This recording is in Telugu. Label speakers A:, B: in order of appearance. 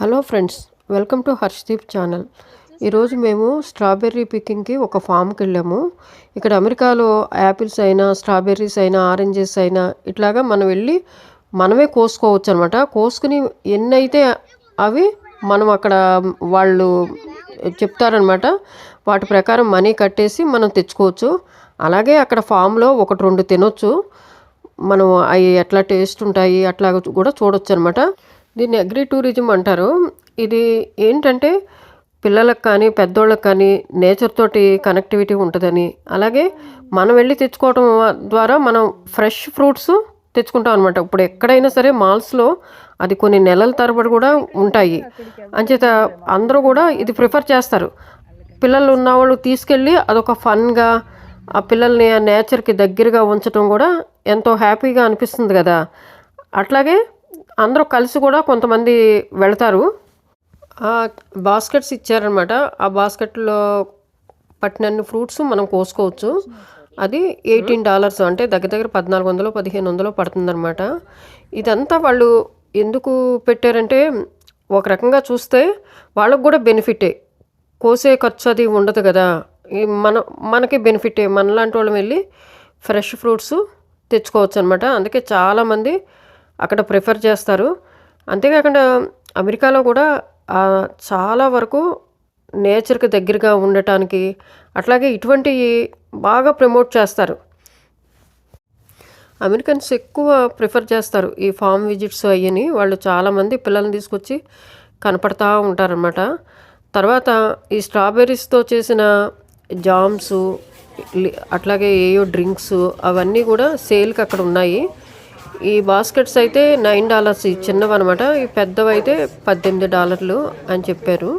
A: Hello friends welcome to Harshdeep channel. ఈరోజు మేము స్ట్రాబెర్రీ పికింగ్కి ఒక ఫామ్కి వెళ్ళాము. ఇక్కడ అమెరికాలో యాపిల్స్ అయినా స్ట్రాబెర్రీస్ అయినా ఆరెంజెస్ అయినా ఇట్లాగా మనం వెళ్ళి మనమే కోసుకోవచ్చు అనమాట కోసుకుని ఎన్నైతే అవి మనం అక్కడ వాళ్ళు చెప్తారనమాట వాటి ప్రకారం మనీ కట్టేసి మనం తెచ్చుకోవచ్చు. అలాగే అక్కడ ఫామ్లో ఒకటి రెండు తినొచ్చు. మనం అవి ఎట్లా టేస్ట్ ఉంటాయి అట్లా కూడా చూడొచ్చు అనమాట దీన్ని అగ్రి టూరిజం అంటారు. ఇది ఏంటంటే పిల్లలకు కానీ పెద్దోళ్ళకి కానీ నేచర్ తోటి కనెక్టివిటీ ఉంటుందని. అలాగే మనం వెళ్ళి తెచ్చుకోవడం ద్వారా మనం ఫ్రెష్ ఫ్రూట్స్ తెచ్చుకుంటాం అనమాట ఇప్పుడు ఎక్కడైనా సరే మాల్స్లో అది కొన్ని నెలల తరబడి కూడా ఉంటాయి. అంచేత అందరూ కూడా ఇది ప్రిఫర్ చేస్తారు. పిల్లలు ఉన్నవాళ్ళు తీసుకెళ్ళి అదొక ఫన్గా ఆ పిల్లల్ని ఆ నేచర్కి దగ్గరగా ఉంచడం కూడా ఎంతో హ్యాపీగా అనిపిస్తుంది కదా. అట్లాగే అందరూ కలిసి కూడా కొంతమంది వెళతారు. బాస్కెట్స్ ఇచ్చారనమాట ఆ బాస్కెట్లో పట్టినన్ని ఫ్రూట్స్ మనం కోసుకోవచ్చు. అది ఎయిటీన్ డాలర్స్ అంటే దగ్గర దగ్గర పద్నాలుగు వందలు పదిహేను వందలు పడుతుందన్నమాట. ఇదంతా వాళ్ళు ఎందుకు పెట్టారంటే ఒక రకంగా చూస్తే వాళ్ళకు కూడా బెనిఫిటే. కోసే ఖర్చు అది ఉండదు కదా. మన మనకి బెనిఫిటే. మనలాంటి వాళ్ళం వెళ్ళి ఫ్రెష్ ఫ్రూట్స్ తెచ్చుకోవచ్చు అనమాట అందుకే చాలామంది అక్కడ ప్రిఫర్ చేస్తారు. అంతేకాకుండా అమెరికాలో కూడా చాలా వరకు నేచర్కి దగ్గరగా ఉండటానికి అట్లాగే ఇటువంటి బాగా ప్రమోట్ చేస్తారు. అమెరికన్స్ ఎక్కువ ప్రిఫర్ చేస్తారు ఈ ఫామ్ విజిట్స్ అయ్యని. వాళ్ళు చాలామంది పిల్లల్ని తీసుకొచ్చి కనపడతా ఉంటారనమాట తర్వాత ఈ స్ట్రాబెర్రీస్తో చేసిన జామ్స్ అట్లాగే ఏయో డ్రింక్స్ అవన్నీ కూడా సేల్కి అక్కడ ఉన్నాయి. ఈ బాస్కెట్స్ అయితే నైన్ డాలర్స్ ఈ చిన్నవి అనమాట ఈ పెద్దవి అయితే పద్దెనిమిది డాలర్లు అని చెప్పారు.